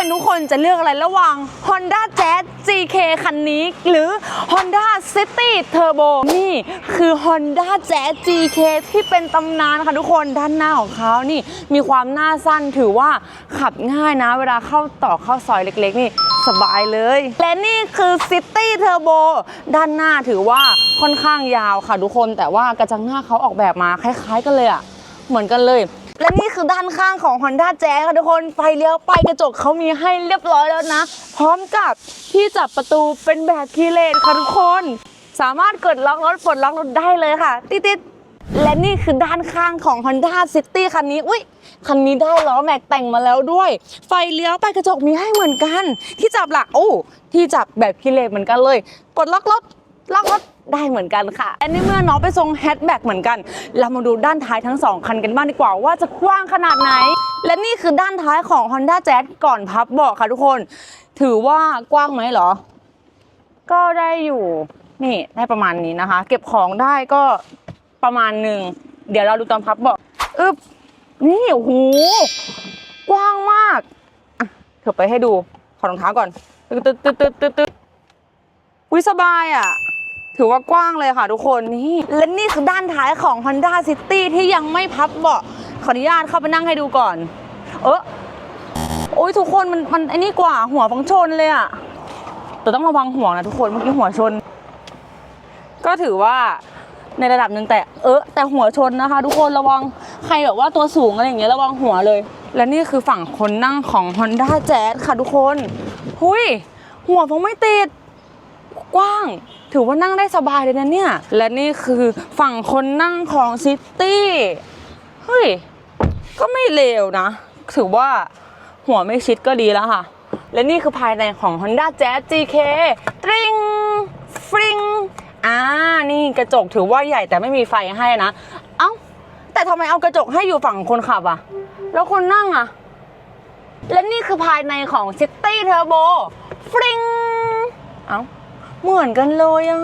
เป็นทุกคนจะเลือกอะไรระหว่าง Honda Jazz GK คันนี้ หรือ Honda City Turbo นี่คือ Honda Jazz GK ที่เป็นตำนานค่ะทุกคนด้านหน้าของเขานี่มีความหน้าสั้นถือว่าขับง่ายนะ เวลาเข้าต่อเข้าซอยเล็กๆ นี่สบายเลย และนี่คือ City Turbo ด้านหน้าถือว่าค่อนข้างยาวค่ะทุกคน แต่ว่ากระจังหน้าเขาออกแบบมาคล้าย ๆ กันเลยอะเหมือนกันเลย และนี่คือด้านข้างของ Honda Jazz ค่ะทุกคน ไฟเลี้ยวไปกระจกเขามีให้เรียบร้อยแล้วนะ พร้อมกับที่จับประตูเป็นแบบคีเลนค่ะทุกคน สามารถกดล็อกรถปลดล็อกรถได้เลยค่ะ ติดๆและนี่คือด้านข้างของ Honda City คันนี้ อุ้ยคันนี้ได้ล้อแม็กแต่งมาแล้วด้วย ไฟเลี้ยวไปกระจกมีให้เหมือนกัน ที่จับหลักโอ้ที่จับแบบคีเลนเหมือนกันเลยปลดล็อกรถล็อกรถ ได้เหมือนกันค่ะและในเมื่อน้องไปทรงแฮชแบ็กเหมือนกัน เรามาดูด้านท้ายทั้งสองคันกันบ้างดีกว่าว่าจะกว้างขนาดไหน และนี่คือด้านท้ายของ Honda Jazz ก่อนพับเบาะค่ะทุกคน ถือว่ากว้างไหมเหรอ ก็ได้อยู่นี่ได้ประมาณนี้นะคะ เก็บของได้ก็ประมาณหนึ่งเดี๋ยวเราดูตอนพับเบาะอึบนี่โอ้โหกว้างมากอะเถอะไปให้ดูขอรองเท้าก่อนตึ๊ดตึ๊ดตึ๊ดตึ๊ดตึ๊ดตึ๊ดวิสบายอะ ถือว่ากว้างเลยค่ะทุกคนนี่และนี่คือด้านท้ายของ Honda City ที่ยังไม่พับเบาะขออนุญาตเข้าไปนั่งให้ดูก่อน เออโอ้ยทุกคนมันมันไอ้นี่กว่าหัวฟังชนเลยอะแต่ต้องระวังหัวนะทุกคนเมื่อกี้หัวชน ก็ถือว่าในระดับหนึ่งแต่เออแต่หัวชนนะคะ ทุกคนระวังใครแบบว่าตัวสูงอะไรอย่างเงี้ยระวังหัวเลย และนี่คือฝั่งคนนั่งของ Honda Jazz ค่ะทุกคน หุยหัวฟังไม่ติด กว้าง ถือว่านั่งได้สบายเลยนะเนี่ย และนี่คือฝั่งคนนั่งของซิตี้เฮ้ย ก็ไม่เลวนะ ถือว่าหัวไม่ชิดก็ดีแล้วค่ะ และนี่คือภายในของ Honda Jazz GK ตริงฟริงอ่านี่กระจกถือว่าใหญ่แต่ไม่มีไฟให้นะ เอ้า แต่ทำไมเอากระจกให้อยู่ฝั่งคนขับอะแล้วคนนั่งอะและนี่คือภายในของ City Turbo ฟริงเอ้า เหมือนกันเลยอะ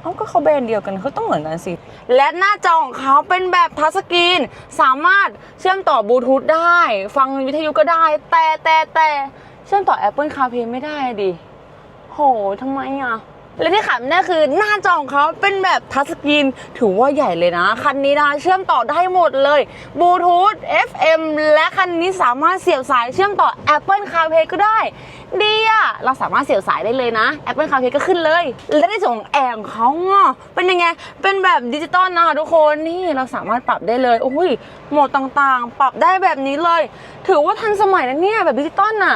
เอ้าก็เขาแบรนด์เดียวกันเขาต้องเหมือนกันสิ และหน้าจอของเขาเป็นแบบทัชสกรีน สามารถเชื่อมต่อบลูทูธได้ ฟังวิทยุก็ได้ แต่แต่แต่เชื่อมต่อ Apple CarPlay ไม่ได้ดิ โหทำไมอะ และที่ขำเนี่ยคือหน้าจอของเขาเป็นแบบทัชสกรีนถือว่าใหญ่เลยนะ คันนี้นะเชื่อมต่อได้หมดเลยบลูทูธ FM และคันนี้สามารถเสียบสายเชื่อมต่อ Apple CarPlay ก็ได้ ดีอะเราสามารถเสียบสายได้เลยนะ Apple CarPlay ก็ขึ้นเลย และในส่วนของแอร์ของเขาะเป็นยังไง เป็นแบบดิจิตอลนะคะทุกคนนี่เราสามารถปรับได้เลยโอ้ยโหมดต่างๆ ปรับได้แบบนี้เลย ถือว่าทันสมัยนะเนี่ยแบบดิจิตอลนะ